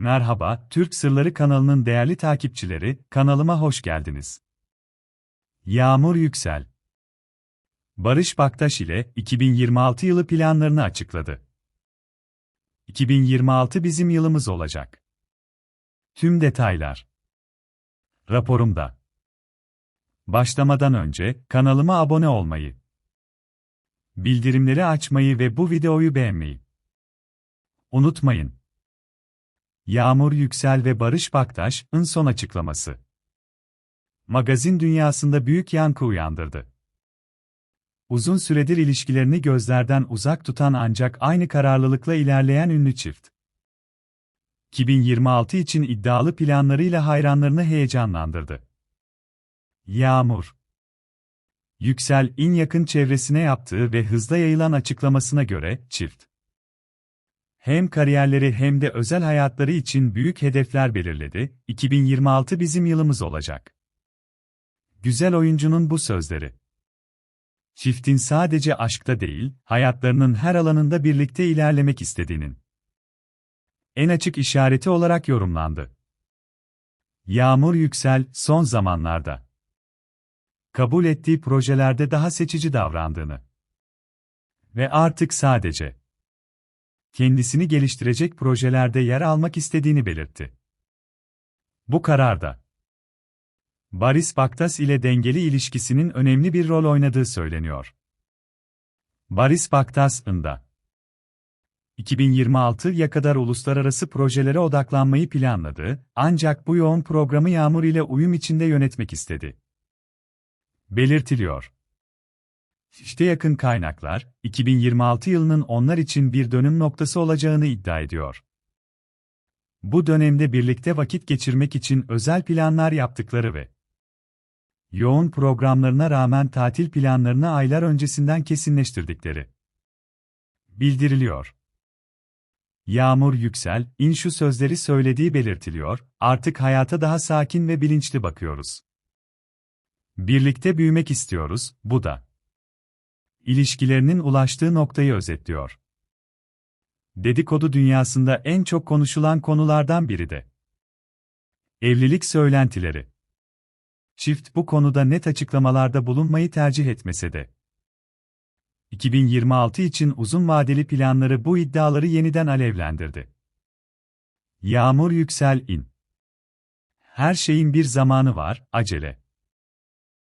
Merhaba, Türk Sırları kanalının değerli takipçileri, kanalıma hoş geldiniz. Yağmur Yüksel Barış Baktaş ile 2026 yılı planlarını açıkladı. 2026 bizim yılımız olacak. Tüm detaylar raporumda. Başlamadan önce kanalıma abone olmayı, bildirimleri açmayı ve bu videoyu beğenmeyi unutmayın. Yağmur Yüksel ve Barış Baktaş'ın son açıklaması. Magazin dünyasında büyük yankı uyandırdı. Uzun süredir ilişkilerini gözlerden uzak tutan ancak aynı kararlılıkla ilerleyen ünlü çift. 2026 için iddialı planlarıyla hayranlarını heyecanlandırdı. Yağmur Yüksel, in yakın çevresine yaptığı ve hızla yayılan açıklamasına göre, çift hem kariyerleri hem de özel hayatları için büyük hedefler belirledi, 2026 bizim yılımız olacak. Güzel oyuncunun bu sözleri. Çiftin sadece aşkta değil, hayatlarının her alanında birlikte ilerlemek istediğinin en açık işareti olarak yorumlandı. Yağmur Yüksel, son zamanlarda kabul ettiği projelerde daha seçici davrandığını ve artık sadece kendisini geliştirecek projelerde yer almak istediğini belirtti. Bu kararda Baris Baktas ile dengeli ilişkisinin önemli bir rol oynadığı söyleniyor. Baris Baktas'ın da 2026'ya kadar uluslararası projelere odaklanmayı planladı, ancak bu yoğun programı Yağmur ile uyum içinde yönetmek istedi. Belirtiliyor. İşte yakın kaynaklar, 2026 yılının onlar için bir dönüm noktası olacağını iddia ediyor. Bu dönemde birlikte vakit geçirmek için özel planlar yaptıkları ve yoğun programlarına rağmen tatil planlarını aylar öncesinden kesinleştirdikleri bildiriliyor. Yağmur Yüksel, in şu sözleri söylediği belirtiliyor, artık hayata daha sakin ve bilinçli bakıyoruz. Birlikte büyümek istiyoruz, bu da ilişkilerinin ulaştığı noktayı özetliyor. Dedikodu dünyasında en çok konuşulan konulardan biri de evlilik söylentileri. Çift bu konuda net açıklamalarda bulunmayı tercih etmese de 2026 için uzun vadeli planları bu iddiaları yeniden alevlendirdi. Yağmur Yüksel in. Her şeyin bir zamanı var, acele.